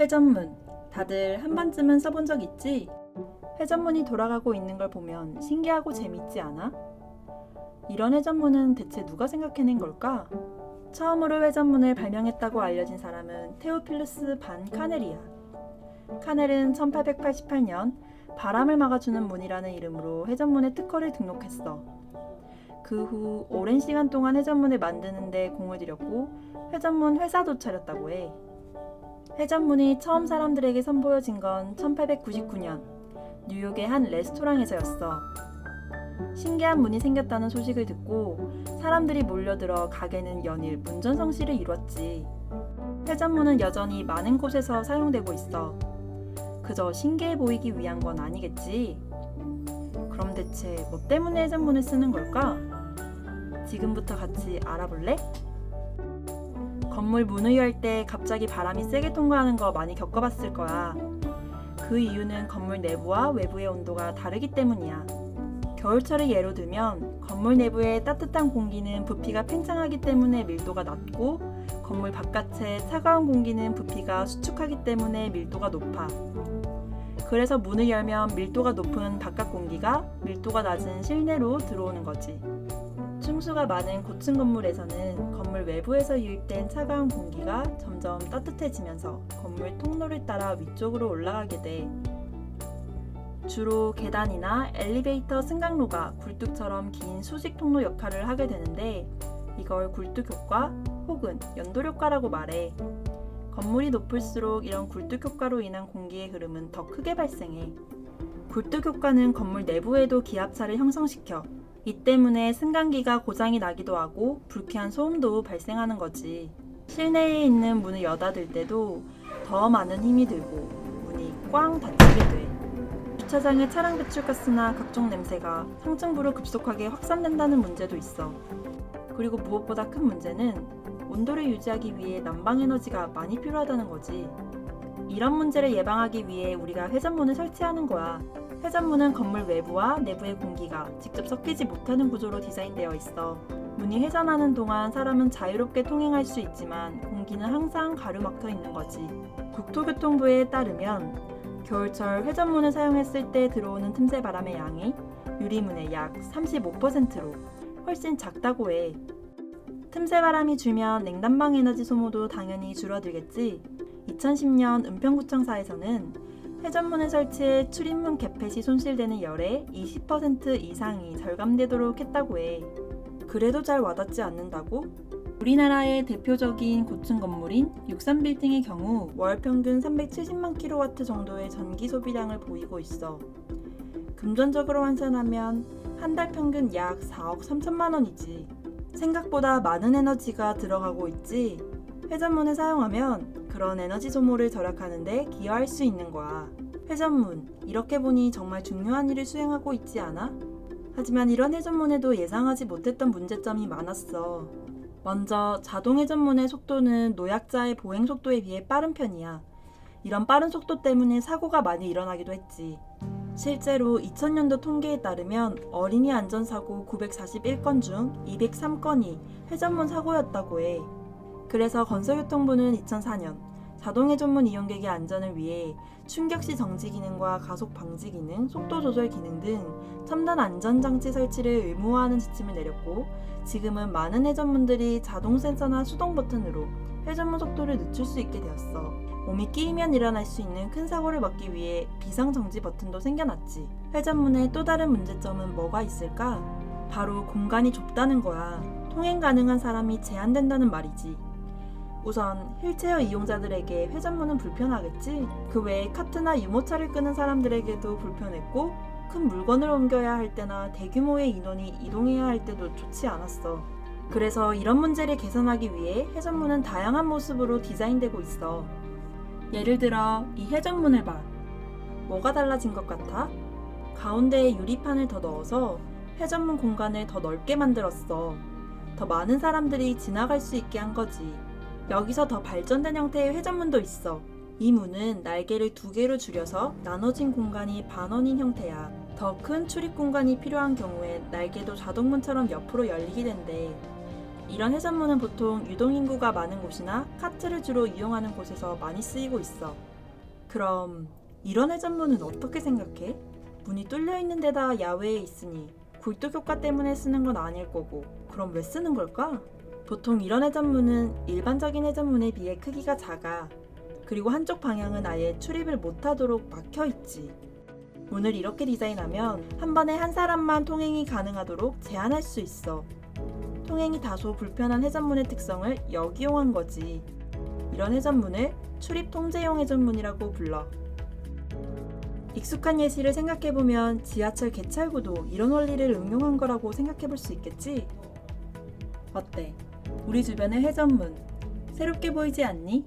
회전문. 다들 한 번쯤은 써본 적 있지? 회전문이 돌아가고 있는 걸 보면 신기하고 재밌지 않아? 이런 회전문은 대체 누가 생각해낸 걸까? 처음으로 회전문을 발명했다고 알려진 사람은 테오필루스 반 카넬이야. 카넬은 1888년 바람을 막아주는 문이라는 이름으로 회전문의 특허를 등록했어. 그 후 오랜 시간 동안 회전문을 만드는데 공을 들였고 회전문 회사도 차렸다고 해. 회전문이 처음 사람들에게 선보여진 건 1899년 뉴욕의 한 레스토랑에서였어. 신기한 문이 생겼다는 소식을 듣고 사람들이 몰려들어 가게는 연일 문전성시를 이뤘지. 회전문은 여전히 많은 곳에서 사용되고 있어. 그저 신기해 보이기 위한 건 아니겠지. 그럼 대체 뭐 때문에 회전문을 쓰는 걸까? 지금부터 같이 알아볼래? 건물 문을 열 때 갑자기 바람이 세게 통과하는 거 많이 겪어봤을 거야. 그 이유는 건물 내부와 외부의 온도가 다르기 때문이야. 겨울철을 예로 들면 건물 내부의 따뜻한 공기는 부피가 팽창하기 때문에 밀도가 낮고 건물 바깥의 차가운 공기는 부피가 수축하기 때문에 밀도가 높아. 그래서 문을 열면 밀도가 높은 바깥 공기가 밀도가 낮은 실내로 들어오는 거지. 충수가 많은 고층 건물에서는 건물 외부에서 유입된 차가운 공기가 점점 따뜻해지면서 건물 통로를 따라 위쪽으로 올라가게 돼. 주로 계단이나 엘리베이터 승강로가 굴뚝처럼 긴 수직 통로 역할을 하게 되는데 이걸 굴뚝 효과 혹은 연돌 효과라고 말해. 건물이 높을수록 이런 굴뚝 효과로 인한 공기의 흐름은 더 크게 발생해. 굴뚝 효과는 건물 내부에도 기압차를 형성시켜 이 때문에 승강기가 고장이 나기도 하고 불쾌한 소음도 발생하는 거지. 실내에 있는 문을 여닫을 때도 더 많은 힘이 들고 문이 꽝 닫히게 돼. 주차장의 차량 배출가스나 각종 냄새가 상층부로 급속하게 확산된다는 문제도 있어. 그리고 무엇보다 큰 문제는 온도를 유지하기 위해 난방 에너지가 많이 필요하다는 거지. 이런 문제를 예방하기 위해 우리가 회전문을 설치하는 거야. 회전문은 건물 외부와 내부의 공기가 직접 섞이지 못하는 구조로 디자인되어 있어. 문이 회전하는 동안 사람은 자유롭게 통행할 수 있지만 공기는 항상 가로막혀 있는 거지. 국토교통부에 따르면 겨울철 회전문을 사용했을 때 들어오는 틈새 바람의 양이 유리문의 약 35%로 훨씬 작다고 해. 틈새 바람이 줄면 냉난방 에너지 소모도 당연히 줄어들겠지. 2010년 은평구청사에서는 회전문을 설치해 출입문 개폐 시 손실되는 열의 20% 이상이 절감되도록 했다고 해. 그래도 잘 와닿지 않는다고? 우리나라의 대표적인 고층 건물인 63빌딩의 경우 월 평균 370만 킬로와트 정도의 전기 소비량을 보이고 있어. 금전적으로 환산하면 한 달 평균 약 4억 3천만 원이지. 생각보다 많은 에너지가 들어가고 있지. 회전문을 사용하면 그런 에너지 소모를 절약하는데 기여할 수 있는 거야. 회전문, 이렇게 보니 정말 중요한 일을 수행하고 있지 않아? 하지만 이런 회전문에도 예상하지 못했던 문제점이 많았어. 먼저 자동 회전문의 속도는 노약자의 보행 속도에 비해 빠른 편이야. 이런 빠른 속도 때문에 사고가 많이 일어나기도 했지. 실제로 2000년도 통계에 따르면 어린이 안전사고 941건 중 203건이 회전문 사고였다고 해. 그래서 건설교통부는 2004년 자동회 전문 이용객의 안전을 위해 충격시 정지 기능과 가속 방지 기능, 속도 조절 기능 등 첨단 안전장치 설치를 의무화하는 지침을 내렸고 지금은 많은 회전문들이 자동 센서나 수동 버튼으로 회전문 속도를 늦출 수 있게 되었어. 몸이 끼이면 일어날 수 있는 큰 사고를 막기 위해 비상 정지 버튼도 생겨났지. 회전문의 또 다른 문제점은 뭐가 있을까? 바로 공간이 좁다는 거야. 통행 가능한 사람이 제한된다는 말이지. 우선 휠체어 이용자들에게 회전문은 불편하겠지. 그 외에 카트나 유모차를 끄는 사람들에게도 불편했고 큰 물건을 옮겨야 할 때나 대규모의 인원이 이동해야 할 때도 좋지 않았어. 그래서 이런 문제를 개선하기 위해 회전문은 다양한 모습으로 디자인되고 있어. 예를 들어 이 회전문을 봐. 뭐가 달라진 것 같아? 가운데에 유리판을 더 넣어서 회전문 공간을 더 넓게 만들었어. 더 많은 사람들이 지나갈 수 있게 한 거지. 여기서 더 발전된 형태의 회전문도 있어. 이 문은 날개를 두 개로 줄여서 나눠진 공간이 반원인 형태야. 더 큰 출입 공간이 필요한 경우엔 날개도 자동문처럼 옆으로 열리게 된대. 이런 회전문은 보통 유동인구가 많은 곳이나 카트를 주로 이용하는 곳에서 많이 쓰이고 있어. 그럼 이런 회전문은 어떻게 생각해? 문이 뚫려 있는 데다 야외에 있으니 굴뚝 효과 때문에 쓰는 건 아닐 거고 그럼 왜 쓰는 걸까? 보통 이런 회전문은 일반적인 회전문에 비해 크기가 작아 그리고 한쪽 방향은 아예 출입을 못하도록 막혀 있지. 문을 이렇게 디자인하면 한 번에 한 사람만 통행이 가능하도록 제한할 수 있어. 통행이 다소 불편한 회전문의 특성을 역이용한 거지. 이런 회전문을 출입 통제용 회전문이라고 불러. 익숙한 예시를 생각해보면 지하철 개찰구도 이런 원리를 응용한 거라고 생각해볼 수 있겠지? 어때? 우리 주변의 회전문 새롭게 보이지 않니?